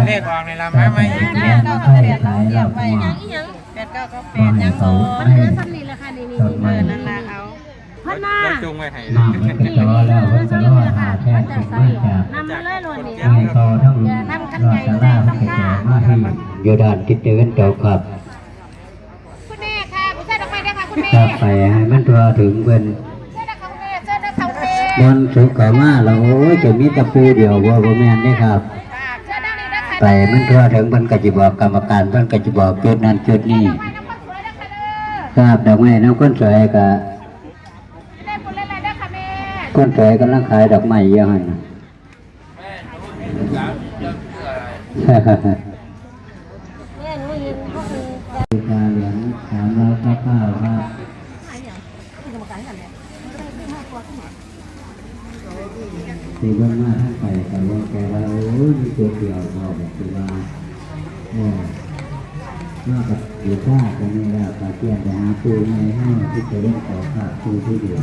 วันเลขออกในลำไม้ไม่อีกแปเนี่ยดเก้ากับแปดเราเรียกไว้ยังยังแปดเก้ากับแปดยังโอ้มันเหลือซ้ำนี่แหละค่ะนี่นี่นี่เออนั่นละเอาพันมาเราจุงไว้ให้น้ำมันกระจอแล้วมันจะรอดหาแค่ถึงมาจากนำมาเลยหล่นนี่ไอ้ต่อทั้งรอดสารามันกระจอมาที่อยู่ด้านทิศตะวันตกครับคุณแม่ค่ะผู้ชายดอกไม้ได้ค่ะคุณแม่ถ้าไปให้มันทั่วถึงเป็นเชิญนะคะคุณแม่เชิญนะคะคุณแม่บนสุขมาแล้วโอ้ยจะมีตะปูเดียวว่าบ่แม่นนี่ครับ ไปมันทั่วถึงมันก็จะบอกกรรมการมันก็จะบอกจุดนั้นจุดนี้ไปน้ำมันสวยนะคะเด้อครับดอกไม้น้ำก้นสวยก็แม่คุณเล่นอะไรได้ค่ะแม่ก้นสวยกำลังขายดอกไม้เยอะหั่นน่ะแม่หนูเห็นพวกนี้บูชาเหรียญสามร้อยเก้าเก้าครับ กรรมการกันเนี่ย ตีเบื้องหน้าท่านไปแต่ว่าแกว่าโอ้ยมีตัวเดียวพอแบบคือว่าโอ้นอกจากอยู่ข้าตรงนี้แล้วปาเทียนไปหาปูในห้างที่จะเล่นขอข้าปูที่เดียว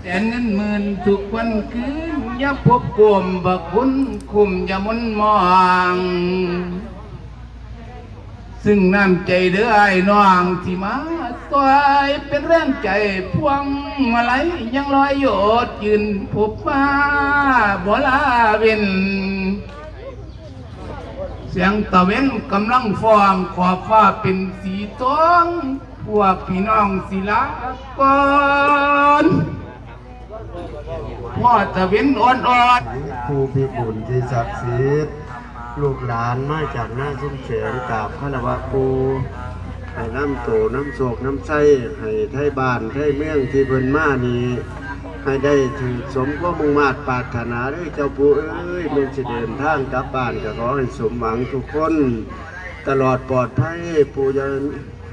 แสนเงินหมื่นทุกวันคืนอย่าพบกลมบักคุณคุมอย่ามุนมอง ซึ่งน้ำใจเด้อไอ้น้องที่มาตวยเป็นแรงใจพวงมาลัยยังลอยโยดยืนพบมาบ่ลาเวนเสียงตะเวนกำลังฟองขอบฟ้าเป็นสีทองพวกพี่น้องศิลาก่อน พ่อตะเว้นอ่อนอ่อนครูพิบูลที่ศักดิ์สิทธิ์ลูกหลานมาจากหน้าซุ้มเสียงกราบพระนวะครูให้น้ำโตน้ำโศกน้ำไส้ให้ไทยบ้านไทยเมืองที่เพิ่นมานี้ให้ได้ถือสมความมุ่งมาตรปาถนาด้วยเจ้าปู่เอ้ยมึงจะเดินทางกลับบ้านก็ขอให้สมหวังทุกคน ตลอดปลอดภัยปู่จะ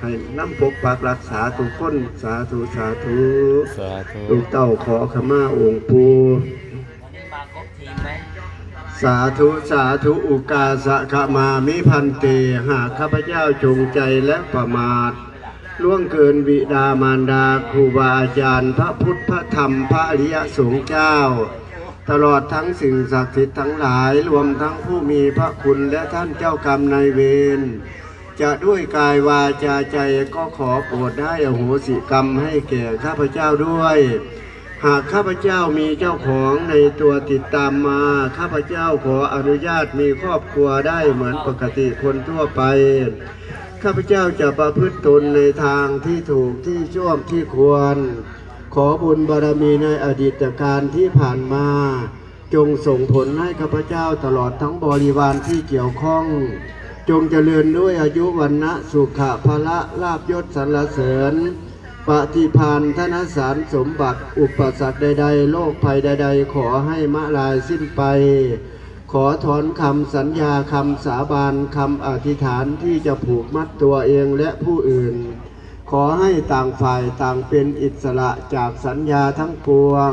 ให้น้ำปกปักรักษาทุกคน สาธุสาธุลูกเต้าขอขมาองค์ปู่สาธุสาธุอุกาสะขมามิพันเต หากข้าพเจ้าจงใจและประมาทล่วงเกินบิดามารดาครูบาอาจารย์ พระพุทธพระธรรมพระอริยสงฆ์เจ้า ตลอดทั้งสิ่งศักดิ์สิทธิ์ทั้งหลายรวมทั้งผู้มีพระคุณและท่านเจ้ากรรมนายเวร จะด้วยกายวาจาใจก็ขอโปรดได้อโหสิกรรมให้แก่ข้าพเจ้าด้วย หากข้าพเจ้ามีเจ้าของในตัวติดตามมา ข้าพเจ้าขออนุญาตมีครอบครัวได้เหมือนปกติคนทั่วไป ข้าพเจ้าจะประพฤติตนในทางที่ถูกที่ชอบที่ควร ขอบุญบารมีในอดีตการที่ผ่านมา จงส่งผลให้ข้าพเจ้าตลอดทั้งบริวารที่เกี่ยวข้อง จงเจริญด้วยอายุวันนะสุขะพละลาบยศสรรเสริญปฏิพานธนสารสมบัติ อุปสรรคใด ๆโรคภัยใด ๆ ขอให้มะลายสิ้นไป ขอถอนคำสัญญาคำสาบานคำอธิษฐานที่จะผูกมัดตัวเองและผู้อื่น ขอให้ต่างฝ่ายต่างเป็นอิสระจากสัญญาทั้งปวง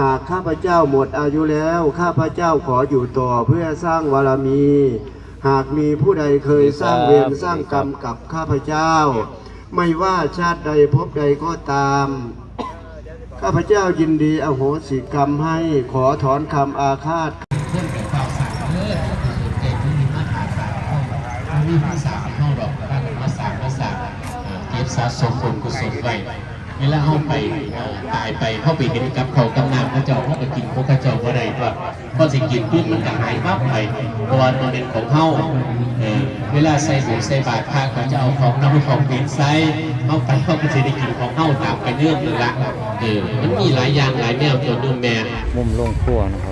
หากข้าพเจ้าหมดอายุแล้ว ข้าพเจ้าขออยู่ต่อเพื่อสร้างวารมี หากมีผู้ใดเคยสร้างเวรสร้างกรรมกับข้าพเจ้า ไม่ว่าชาติใดภพใดก็ตาม ข้าพเจ้ายินดีอโหสิกรรมให้ขอถอนคำอาฆาตเรื่องของความสะอาดเลิศก็คือเก่งที่มีมาตรฐานเข้าเอามีภาษาเข้าดอกบ้านภาษาภาษาเก็บสะสมบุญกุศลไว้เวลาเข้าไปเอ่อตายไปเข้าไปเห็นกับเขากำนำพระเจ้าเขาไปกิน กินปุ๊บมันก็หายปั๊บไปเพราะว่ามันเป็นของเข้าเออเวลาใส่หมูใส่บาตรพระเขาจะเอาของน้ำของเป็นใส่เข้าไปเข้าไปจะได้กินของเข้าตามไปเนื่องเลยละเออมันมีหลายอย่างหลายแนวตัวนุ่มแม่มุมลงครัวนะครับ